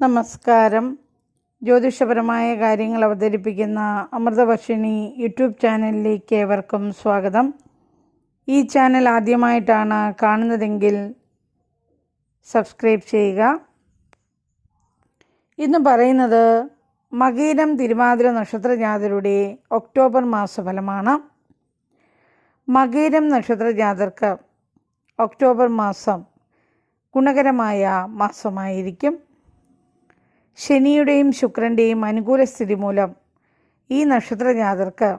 നമസ്കാരം. ജ്യോതിഷപരമായ കാര്യങ്ങൾ അവതരിപ്പിക്കുന്ന അമൃതവർഷിണി യൂട്യൂബ് ചാനലിലേക്ക് ഏവർക്കും സ്വാഗതം. ഈ ചാനൽ ആദ്യമായിട്ടാണ് കാണുന്നതെങ്കിൽ സബ്സ്ക്രൈബ് ചെയ്യുക. ഇന്ന് പറയുന്നത് മകീരം തിരുവാതിര നക്ഷത്രജാതരുടെ ഒക്ടോബർ മാസഫലമാണ്. മകീരം നക്ഷത്രജാതർക്ക് ഒക്ടോബർ മാസം ഗുണകരമായ മാസമായിരിക്കും. ശനിയുടെയും ശുക്രന്റെയും അനുകൂല സ്ഥിതി മൂലം ഈ നക്ഷത്രജാതർക്ക്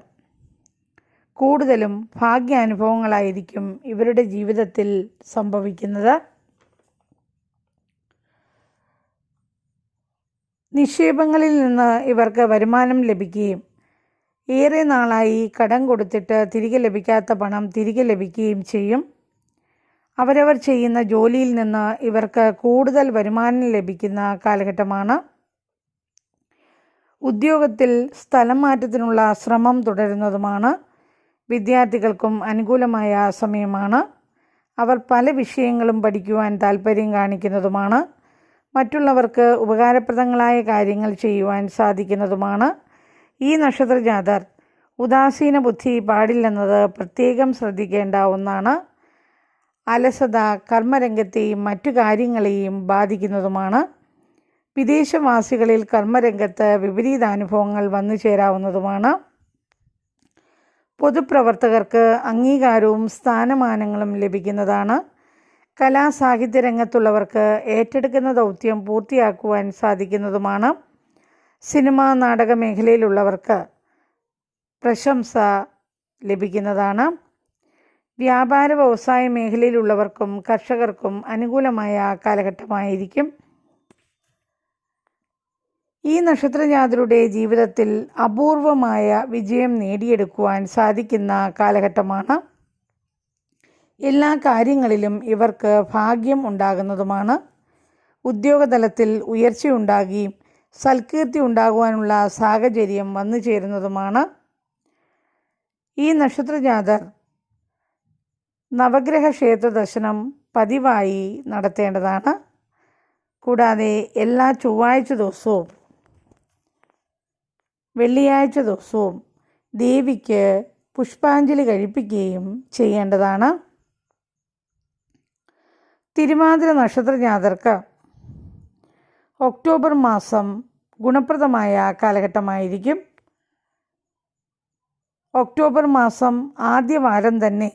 കൂടുതലും ഭാഗ്യാനുഭവങ്ങളായിരിക്കും ഇവരുടെ ജീവിതത്തിൽ സംഭവിക്കുന്നത്. നിക്ഷേപങ്ങളിൽ നിന്ന് ഇവർക്ക് വരുമാനം ലഭിക്കുകയും ഏറെ നാളായി കടം കൊടുത്തിട്ട് തിരികെ ലഭിക്കാത്ത പണം തിരികെ ലഭിക്കുകയും ചെയ്യും. അവരവർ ചെയ്യുന്ന ജോലിയിൽ നിന്ന് ഇവർക്ക് കൂടുതൽ വരുമാനം ലഭിക്കുന്ന കാലഘട്ടമാണ്. ഉദ്യോഗത്തിൽ സ്ഥലം മാറ്റത്തിനുള്ള ശ്രമം തുടരുന്നതുമാണ്. വിദ്യാർത്ഥികൾക്കും അനുകൂലമായ സമയമാണ്. അവർ പല വിഷയങ്ങളും പഠിക്കുവാൻ താല്പര്യം കാണിക്കുന്നതുമാണ്. മറ്റുള്ളവർക്ക് ഉപകാരപ്രദങ്ങളായ കാര്യങ്ങൾ ചെയ്യുവാൻ സാധിക്കുന്നതുമാണ്. ഈ നക്ഷത്രജാതർ ഉദാസീന ബുദ്ധി പാടില്ലെന്നത് പ്രത്യേകം ശ്രദ്ധിക്കേണ്ട ഒന്നാണ്. അലസത കർമ്മരംഗത്തെയും മറ്റു കാര്യങ്ങളെയും ബാധിക്കുന്നതുമാണ്. വിദേശവാസികളിൽ കർമ്മരംഗത്ത് വിപരീതാനുഭവങ്ങൾ വന്നു ചേരാവുന്നതുമാണ്. പൊതുപ്രവർത്തകർക്ക് അംഗീകാരവും സ്ഥാനമാനങ്ങളും ലഭിക്കുന്നതാണ്. കലാസാഹിത്യ രംഗത്തുള്ളവർക്ക് ഏറ്റെടുക്കുന്ന ദൗത്യം പൂർത്തിയാക്കുവാൻ സാധിക്കുന്നതുമാണ്. സിനിമാ നാടക മേഖലയിലുള്ളവർക്ക് പ്രശംസ ലഭിക്കുന്നതാണ്. വ്യാപാര വ്യവസായ മേഖലയിലുള്ളവർക്കും കർഷകർക്കും അനുകൂലമായ കാലഘട്ടമായിരിക്കും. ഈ നക്ഷത്രജാതരുടെ ജീവിതത്തിൽ അപൂർവമായ വിജയം നേടിയെടുക്കുവാൻ സാധിക്കുന്ന കാലഘട്ടമാണ്. എല്ലാ കാര്യങ്ങളിലും ഇവർക്ക് ഭാഗ്യം ഉണ്ടാകുന്നതുമാണ്. ഉദ്യോഗതലത്തിൽ ഉയർച്ചയുണ്ടാകി സൽകീർത്തി ഉണ്ടാകുവാനുള്ള സാഹചര്യം വന്നു ചേരുന്നതുമാണ് ഈ നക്ഷത്രജാതർ നവഗ്രഹ ക്ഷേത്ര ദർശനം പതിവായി നടത്തേണ്ടതാണ്. കൂടാതെ എല്ലാ ചൊവ്വാഴ്ച ദിവസവും വെള്ളിയാഴ്ച ദിവസവും ദേവിക്ക് പുഷ്പാഞ്ജലി കഴിപ്പിക്കുകയും ചെയ്യേണ്ടതാണ്. തിരുമാതിര നക്ഷത്ര ജാതർക്ക് ഒക്ടോബർ മാസം ഗുണപ്രദമായ കാലഘട്ടമായിരിക്കും. ഒക്ടോബർ മാസം ആദ്യ വാരം തന്നെ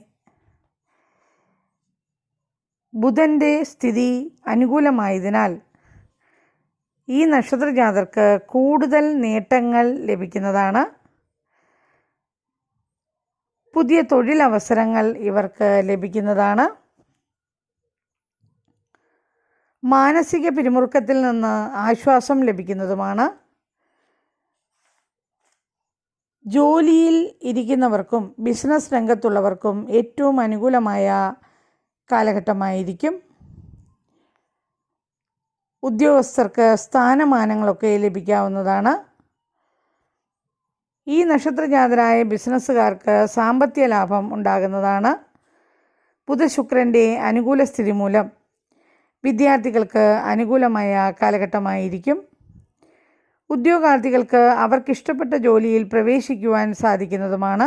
ബുധന്റെ സ്ഥിതി അനുകൂലമായതിനാൽ ഈ നക്ഷത്രജാതർക്ക് കൂടുതൽ നേട്ടങ്ങൾ ലഭിക്കുന്നതാണ്. പുതിയ തൊഴിലവസരങ്ങൾ ഇവർക്ക് ലഭിക്കുന്നതാണ്. മാനസിക പിരിമുറുക്കത്തിൽ നിന്ന് ആശ്വാസം ലഭിക്കുന്നതുമാണ്. ജോലിയിൽ ഇരിക്കുന്നവർക്കും ബിസിനസ് രംഗത്തുള്ളവർക്കും ഏറ്റവും അനുകൂലമായ കാലഘട്ടമായിരിക്കും. ഉദ്യോഗസ്ഥർക്ക് സ്ഥാനമാനങ്ങളൊക്കെ ലഭിക്കാവുന്നതാണ്. ഈ നക്ഷത്രജാതരായ ബിസിനസ്സുകാർക്ക് സാമ്പത്തിക ലാഭം ഉണ്ടാകുന്നതാണ്. ബുധശുക്രന്റെ അനുകൂല സ്ഥിതി മൂലം വിദ്യാർത്ഥികൾക്ക് അനുകൂലമായ കാലഘട്ടമായിരിക്കും. ഉദ്യോഗാർത്ഥികൾക്ക് അവർക്കിഷ്ടപ്പെട്ട ജോലിയിൽ പ്രവേശിക്കുവാൻ സാധിക്കുന്നതുമാണ്.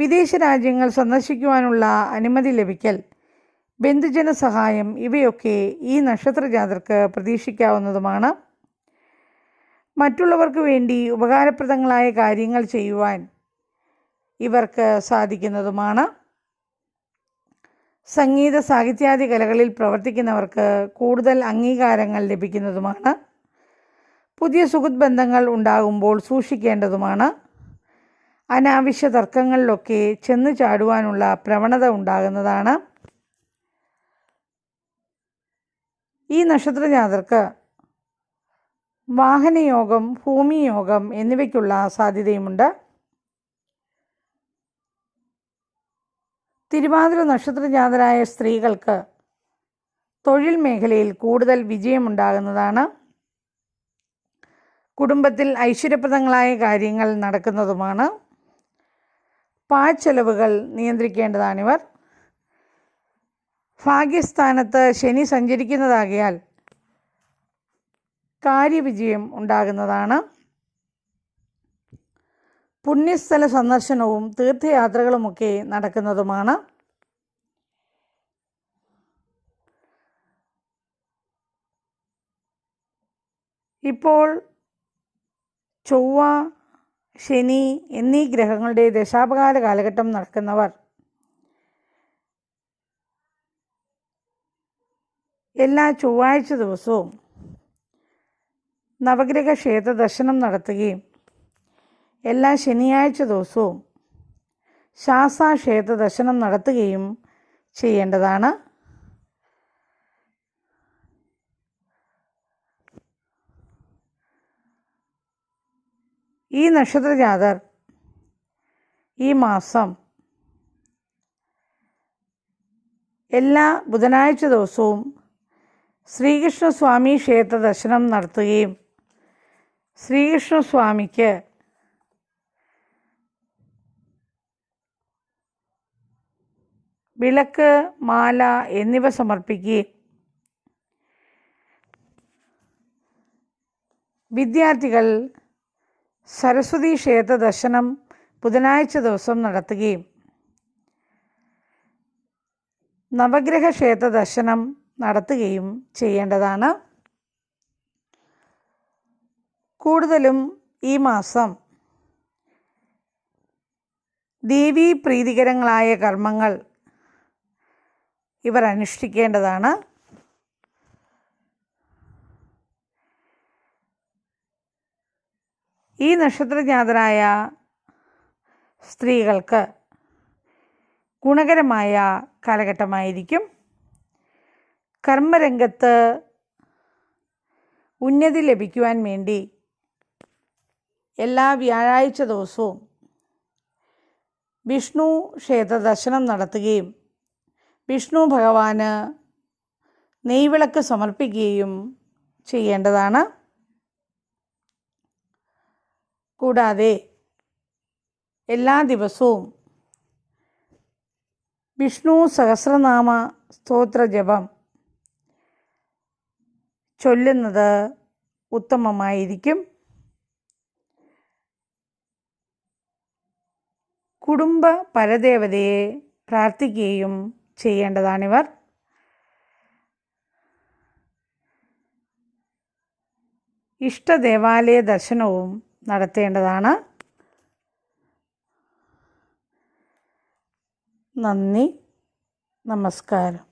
വിദേശ രാജ്യങ്ങൾ സന്ദർശിക്കുവാനുള്ള അനുമതി ലഭിക്കൽ ബന്ധുജന സഹായം ഇവയൊക്കെ ഈ നക്ഷത്രജാതർക്ക് പ്രതീക്ഷിക്കാവുന്നതുമാണ്. മറ്റുള്ളവർക്ക് വേണ്ടി ഉപകാരപ്രദങ്ങളായ കാര്യങ്ങൾ ചെയ്യുവാൻ ഇവർക്ക് സാധിക്കുന്നതുമാണ്. സംഗീത സാഹിത്യാദി കലകളിൽ പ്രവർത്തിക്കുന്നവർക്ക് കൂടുതൽ അംഗീകാരങ്ങൾ ലഭിക്കുന്നതുമാണ്. പുതിയ സുഹൃത്ത് ബന്ധങ്ങൾ ഉണ്ടാകുമ്പോൾ സൂക്ഷിക്കേണ്ടതുമാണ്. അനാവശ്യ തർക്കങ്ങളിലൊക്കെ ചെന്ന് ചാടുവാനുള്ള പ്രവണത ഉണ്ടാകുന്നതാണ്. ഈ നക്ഷത്രജാതർക്ക് വാഹനയോഗം ഭൂമിയോഗം എന്നിവയ്ക്കുള്ള സാധ്യതയുമുണ്ട്. തിരുവാതിര നക്ഷത്രജാതരായ സ്ത്രീകൾക്ക് തൊഴിൽ മേഖലയിൽ കൂടുതൽ വിജയമുണ്ടാകുന്നതാണ്. കുടുംബത്തിൽ ഐശ്വര്യപ്രദങ്ങളായ കാര്യങ്ങൾ നടക്കുന്നതുമാണ്. പാഴ്ചെലവുകൾ നിയന്ത്രിക്കേണ്ടതാണിവർ. ഭാഗ്യസ്ഥാനത്ത് ശനി സഞ്ചരിക്കുന്നതാകിയാൽ കാര്യവിജയം ഉണ്ടാകുന്നതാണ്. പുണ്യസ്ഥല സന്ദർശനവും തീർത്ഥയാത്രകളുമൊക്കെ നടക്കുന്നതുമാണ്. ഇപ്പോൾ ചൊവ്വ ശനി എന്നീ ഗ്രഹങ്ങളുടെ ദശാപകാല കാലഘട്ടം നടക്കുന്നവർ. എല്ലാ ചൊവ്വാഴ്ച ദിവസവും നവഗ്രഹ ക്ഷേത്ര ദർശനം നടത്തുകയും എല്ലാ ശനിയാഴ്ച ദിവസവും ശാസ്താ ക്ഷേത്ര ദർശനം നടത്തുകയും ചെയ്യേണ്ടതാണ്. ഈ നക്ഷത്ര ജാതർ ഈ മാസം എല്ലാ ബുധനാഴ്ച ദിവസവും ശ്രീകൃഷ്ണസ്വാമി ക്ഷേത്ര ദർശനം നടത്തുകയും ശ്രീകൃഷ്ണസ്വാമിക്ക് വിളക്ക് മാല എന്നിവ സമർപ്പിക്കുകയും വിദ്യാർത്ഥികൾ സരസ്വതി ക്ഷേത്ര ദർശനം ബുധനാഴ്ച ദിവസം നടത്തുകയും നവഗ്രഹ ക്ഷേത്ര ദർശനം നടത്തുകയും ചെയ്യേണ്ടതാണ്. കൂടുതലും ഈ മാസം ദേവീ പ്രീതികരങ്ങളായ കർമ്മങ്ങൾ ഇവർ അനുഷ്ഠിക്കേണ്ടതാണ്. ഈ നക്ഷത്രജ്ഞാതരായ സ്ത്രീകൾക്ക് ഗുണകരമായ കാലഘട്ടമായിരിക്കും. കർമ്മരംഗത്ത് ഉന്നതി ലഭിക്കുവാൻ വേണ്ടി എല്ലാ വ്യാഴാഴ്ച ദിവസവും വിഷ്ണു ക്ഷേത്ര ദർശനം നടത്തുകയും വിഷ്ണു ഭഗവാന് നെയ്വിളക്ക് സമർപ്പിക്കുകയും ചെയ്യേണ്ടതാണ്. കൂടാതെ എല്ലാ ദിവസവും വിഷ്ണു സഹസ്രനാമ സ്തോത്ര ജപം ചൊല്ലുന്നത് ഉത്തമമായിരിക്കും. കുടുംബ പരദേവതയെ പ്രാർത്ഥിക്കുകയും ചെയ്യേണ്ടതാണിവർ. ഇഷ്ടദേവാലയ ദർശനവും നടത്തേണ്ടതാണ്. നന്ദി. നമസ്കാരം.